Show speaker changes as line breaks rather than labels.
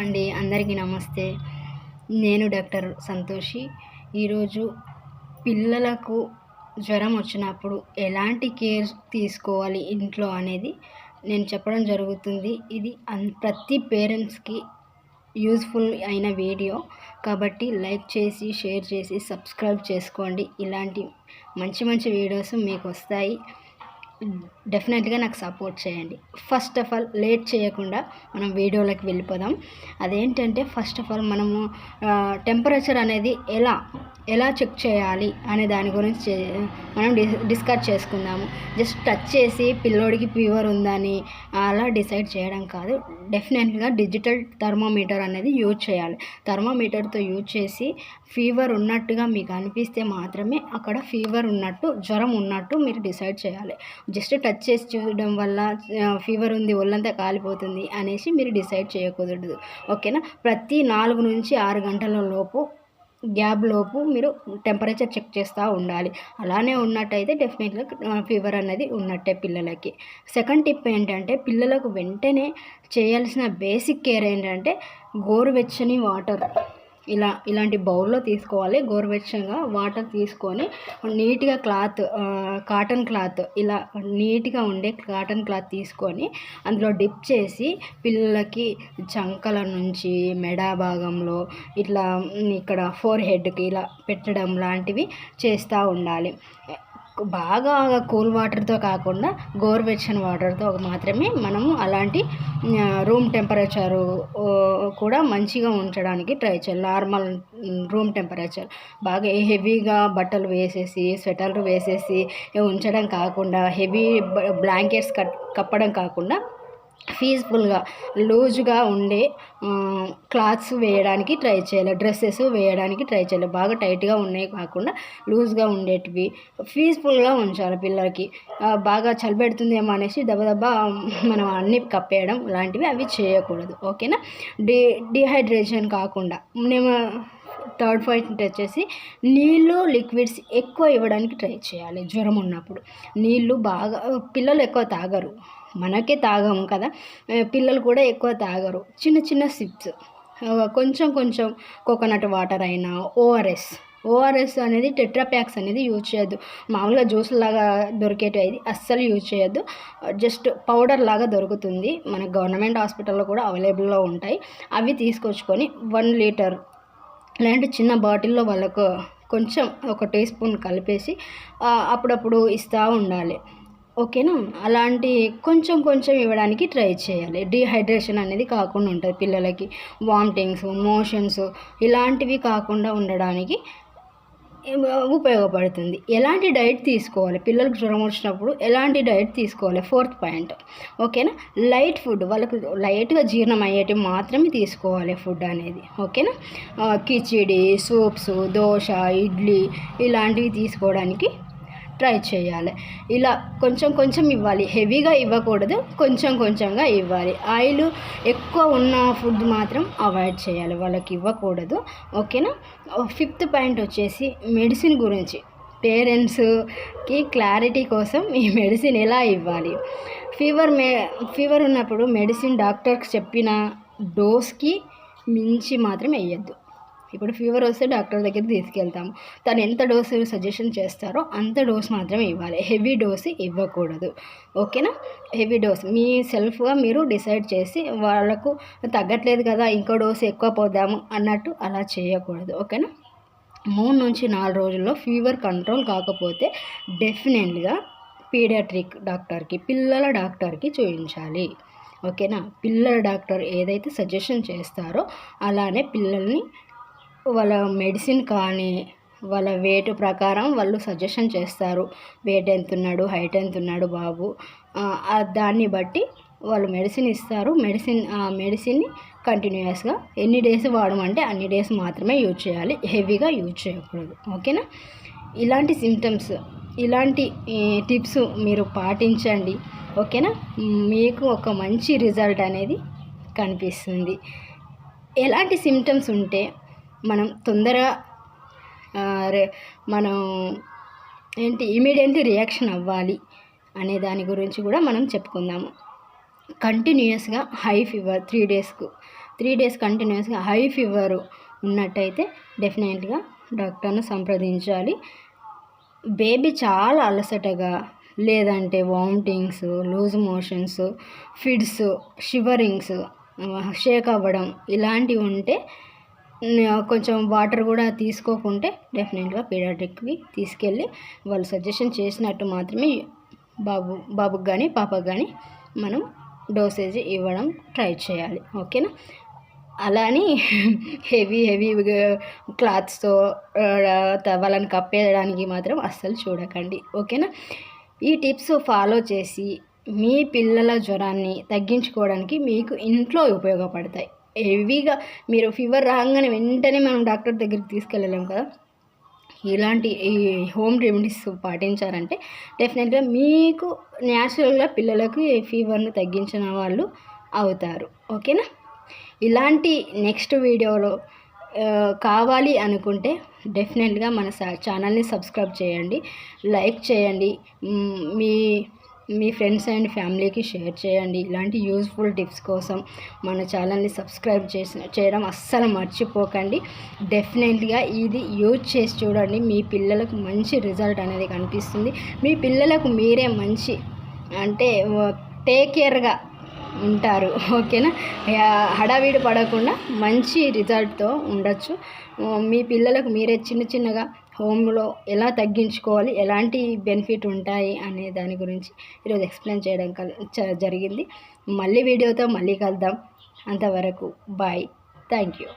అండి అందరికీ నమస్తే. నేను డాక్టర్ సంతోషి. ఈరోజు పిల్లలకు జ్వరం వచ్చినప్పుడు ఎలాంటి కేర్ తీసుకోవాలి ఇంట్లో అనేది నేను చెప్పడం జరుగుతుంది. ఇది అన్ ప్రతి పేరెంట్స్కి యూస్ఫుల్ అయిన వీడియో. కాబట్టి లైక్ చేసి షేర్ చేసి సబ్స్క్రైబ్ చేసుకోండి. ఇలాంటి మంచి మంచి వీడియోస్ మీకు వస్తాయి. డెఫినెట్గా నాకు సపోర్ట్ చేయండి. ఫస్ట్ ఆఫ్ ఆల్ లేట్ చేయకుండా మనం వీడియోలోకి వెళ్ళిపోదాం. అదేంటంటే ఫస్ట్ ఆఫ్ ఆల్ మనము టెంపరేచర్ అనేది ఎలా ఎలా చెక్ చేయాలి అనే దాని గురించి మనం డిస్కస్ చేసుకుందాము. జస్ట్ టచ్ చేసి పిల్లోడికి ఫీవర్ ఉందని అలా డిసైడ్ చేయడం కాదు. డెఫినెట్గా డిజిటల్ థర్మోమీటర్ అనేది యూజ్ చేయాలి. థర్మోమీటర్తో యూజ్ చేసి ఫీవర్ ఉన్నట్టుగా మీకు అనిపిస్తే మాత్రమే అక్కడ ఫీవర్ ఉన్నట్టు జ్వరం ఉన్నట్టు మీరు డిసైడ్ చేయాలి. జస్ట్ టచ్ చేసి చూడడం వల్ల ఫీవర్ ఉంది ఒళ్ళంతా కాలిపోతుంది అనేసి మీరు డిసైడ్ చేయకూడదు. ఓకేనా? ప్రతి నాలుగు నుంచి ఆరు గంటల లోపు గ్యాప్ లోపు మీరు టెంపరేచర్ చెక్ చేస్తూ ఉండాలి. అలానే ఉన్నట్టయితే డెఫినెట్గా ఫీవర్ అనేది ఉన్నట్టే పిల్లలకి. సెకండ్ టిప్ ఏంటంటే పిల్లలకు వెంటనే చేయాల్సిన బేసిక్ కేర్ ఏంటంటే గోరువెచ్చని వాటర్. ఇలా ఇలాంటి బౌల్లో తీసుకోవాలి. గోరువెచ్చగా వాటర్ తీసుకొని నీట్గా క్లాత్ కాటన్ క్లాత్ ఇలా నీట్గా ఉండే కాటన్ క్లాత్ తీసుకొని అందులో డిప్ చేసి పిల్లలకి చంకల నుంచి మెడ భాగంలో ఇట్లా ఇక్కడ ఫోర్ హెడ్కి ఇలా పెట్టడం లాంటివి చేస్తూ ఉండాలి. బాగా కూల్ వాటర్తో కాకుండా గోరువెచ్చని వాటర్తో మాత్రమే మనము అలాంటి రూమ్ టెంపరేచరు కూడా మంచిగా ఉంచడానికి ట్రై చేయాలి. Normal room temperature. బాగా హెవీగా బట్టలు వేసేసి స్వెటర్లు వేసేసి ఉంచడం కాకుండా హెవీ బ్లాంకెట్స్ కట్ కప్పడం కాకుండా పీస్ఫుల్గా లూజ్గా ఉండే క్లాత్స్ వేయడానికి ట్రై చేయాలి. డ్రెస్సెస్ వేయడానికి ట్రై చేయాలి. బాగా టైట్గా ఉన్నాయి కాకుండా లూజ్గా ఉండేటివి. పీస్ఫుల్గా ఉంచాలి పిల్లలకి. బాగా చలిపెడుతుందేమో అనేసి దబదబా మనం అన్ని కప్పేయడం లాంటివి అవి చేయకూడదు. ఓకేనా? డి డిహైడ్రేషన్ కాకుండా. మేము థర్డ్ పాయింట్ వచ్చేసి నీళ్ళు లిక్విడ్స్ ఎక్కువ ఇవ్వడానికి ట్రై చేయాలి. జ్వరం ఉన్నప్పుడు. నీళ్ళు బాగా పిల్లలు ఎక్కువ తాగరు. మనకే తాగము కదా. పిల్లలు కూడా ఎక్కువ తాగరు. చిన్న చిన్న సిప్స్ కొంచెం కొంచెం కోకోనట్ వాటర్ అయినా ఓఆర్ఎస్ ఓఆర్ఎస్ అనేది టెట్రాప్యాక్స్ అనేది యూజ్ చేయొద్దు. మామూలుగా జ్యూస్ లాగా దొరికేటివి అస్సలు యూజ్ చేయొద్దు. జస్ట్ పౌడర్ లాగా దొరుకుతుంది. మన గవర్నమెంట్ హాస్పిటల్లో కూడా అవైలబుల్లో ఉంటాయి. అవి తీసుకొచ్చుకొని వన్ లీటర్ ఇలాంటి చిన్న బాటిల్లో వాళ్ళకు కొంచెం ఒక టీ స్పూన్ కలిపేసి అప్పుడప్పుడు ఇస్తూ ఉండాలి. ఓకేనా? అలాంటి కొంచెం కొంచెం ఇవ్వడానికి ట్రై చేయాలి. డీహైడ్రేషన్ అనేది కాకుండా ఉంటుంది. పిల్లలకి వామిటింగ్స్ మోషన్స్ ఇలాంటివి కాకుండా ఉండడానికి ఉపయోగపడుతుంది. ఎలాంటి డైట్ తీసుకోవాలి? పిల్లలకు జ్వరం వచ్చినప్పుడు ఎలాంటి డైట్ తీసుకోవాలి? Fourth point. ఓకేనా? లైట్ ఫుడ్ వాళ్ళకు లైట్గా జీర్ణం అయ్యేటివి మాత్రమే తీసుకోవాలి ఫుడ్ అనేది. ఓకేనా? కిచిడి సూప్స్ దోశ ఇడ్లీ ఇలాంటివి తీసుకోవడానికి ట్రై చేయాలి. ఇలా కొంచెం కొంచెం ఇవ్వాలి. హెవీగా ఇవ్వకూడదు. కొంచెం కొంచెంగా ఇవ్వాలి. ఆయిల్ ఎక్కువ ఉన్న ఫుడ్ మాత్రం అవాయిడ్ చేయాలి. వాళ్ళకి ఇవ్వకూడదు. ఓకేనా? ఫిఫ్త్ పాయింట్ వచ్చేసి మెడిసిన్ గురించి. పేరెంట్స్కి క్లారిటీ కోసం ఈ మెడిసిన్ ఎలా ఇవ్వాలి? ఫీవర్ మే ఫీవర్ ఉన్నప్పుడు మెడిసిన్ డాక్టర్కి చెప్పిన డోస్కి మించి మాత్రం వేయద్దు. ఇప్పుడు ఫీవర్ వస్తే డాక్టర్ దగ్గరికి తీసుకెళ్తాము తను ఎంత డోసు సజెషన్ చేస్తారో అంత డోస్ మాత్రమే ఇవ్వాలి. హెవీ డోస్ ఇవ్వకూడదు. ఓకేనా హెవీ డోస్ మీ సెల్ఫ్గా మీరు డిసైడ్ చేసి వాళ్ళకు తగ్గట్లేదు కదా ఇంకో డోసు ఎక్కువ పోదాము అన్నట్టు అలా చేయకూడదు. ఓకేనా మూడు నుంచి నాలుగు రోజుల్లో ఫీవర్ కంట్రోల్ కాకపోతే డెఫినెట్గా పీడియాట్రిక్ డాక్టర్కి పిల్లల డాక్టర్కి చూపించాలి ఓకేనా పిల్లల డాక్టర్ ఏదైతే సజెషన్ చేస్తారో అలానే పిల్లల్ని వాళ్ళ మెడిసిన్ కానీ వాళ్ళ వెయిట్ ప్రకారం వాళ్ళు సజెషన్ చేస్తారు. వెయిట్ ఎంత ఉన్నాడు హైట్ ఎంత ఉన్నాడు బాబు. దాన్ని బట్టి వాళ్ళు మెడిసిన్ ఇస్తారు. మెడిసిన్ ఆ మెడిసిన్ని కంటిన్యూస్గా ఎన్ని డేస్ వాడమంటే అన్ని డేస్ మాత్రమే యూజ్ చేయాలి. హెవీగా యూజ్ చేయకూడదు. ఓకేనా ఇలాంటి సిమ్టమ్స్ ఇలాంటి టిప్స్ మీరు పాటించండి. ఓకేనా మీకు ఒక మంచి రిజల్ట్ అనేది కనిపిస్తుంది. ఎలాంటి సిమ్టమ్స్ ఉంటే మనం తొందరగా రే- మనం ఏంటి ఇమీడియట్లీ రియాక్షన్ అవ్వాలి అనే దాని గురించి కూడా మనం చెప్పుకుందాము కంటిన్యూస్గా హై ఫీవర్ త్రీ డేస్కు త్రీ డేస్ కంటిన్యూస్గా హై ఫీవర్ ఉన్నట్టయితే డెఫినెట్గా డాక్టర్ను సంప్రదించాలి. బేబీ చాలా అలసటగా లేదంటే vomitings loose motions fits shiverings shake అవ్వడం ఇలాంటివి ఉంటే కొంచెం వాటర్ కూడా తీసుకోకుంటే డెఫినెట్గా పీడియాట్రిక్కి తీసుకెళ్ళి వాళ్ళు సజెషన్ చేసినట్టు మాత్రమే బాబు బాబుకి కానీ పాపకు కానీ మనం డోసేజ్ ఇవ్వడం ట్రై చేయాలి. ఓకేనా? అలాని హెవీ హెవీ క్లాత్స్తో వాళ్ళని కప్పేయడానికి మాత్రం అస్సలు చూడకండి. ఓకేనా? ఈ టిప్స్ ఫాలో చేసి మీ పిల్లల జ్వరాన్ని తగ్గించుకోవడానికి మీకు ఇంట్లో ఉపయోగపడతాయి. హెవీగా మీరు ఫీవర్ రాగానే వెంటనే మనం డాక్టర్ దగ్గరికి తీసుకెళ్ళలేం కదా. ఇలాంటి ఈ హోమ్ రెమెడీస్ పాటించారంటే డెఫినెట్గా మీకు న్యాచురల్గా పిల్లలకు ఈ ఫీవర్ను తగ్గించిన వాళ్ళు అవుతారు. ఓకేనా? ఇలాంటి నెక్స్ట్ వీడియోలో కావాలి అనుకుంటే డెఫినెట్గా మన ఛానల్ని సబ్స్క్రైబ్ చేయండి లైక్ చేయండి. మీ మీ ఫ్రెండ్స్ అండ్ ఫ్యామిలీకి షేర్ చేయండి. ఇలాంటి యూజ్ఫుల్ టిప్స్ కోసం మన ఛానల్ని సబ్స్క్రైబ్ చేసి చేయడం అస్సలు మర్చిపోకండి. డెఫినెట్గా ఇది యూజ్ చేసి చూడండి. మీ పిల్లలకు మంచి రిజల్ట్ అనేది కనిపిస్తుంది. మీ పిల్లలకు మీరే మంచి అంటే టేక్ కేర్గా ఉంటారు. ఓకేనా? హడావిడి పడకుండా మంచి రిజల్ట్తో ఉండొచ్చు. మీ పిల్లలకు మీరే చిన్న చిన్నగా హోమ్లో ఎలా తగ్గించుకోవాలి? ఎలాంటి బెనిఫిట్ ఉంటాయి? అనే దాని గురించి ఈరోజు ఎక్స్ప్లెయిన్ చేయడం జరిగింది. మళ్ళీ వీడియోతో మళ్ళీ కలుద్దాం. అంతవరకు బాయ్. Thank you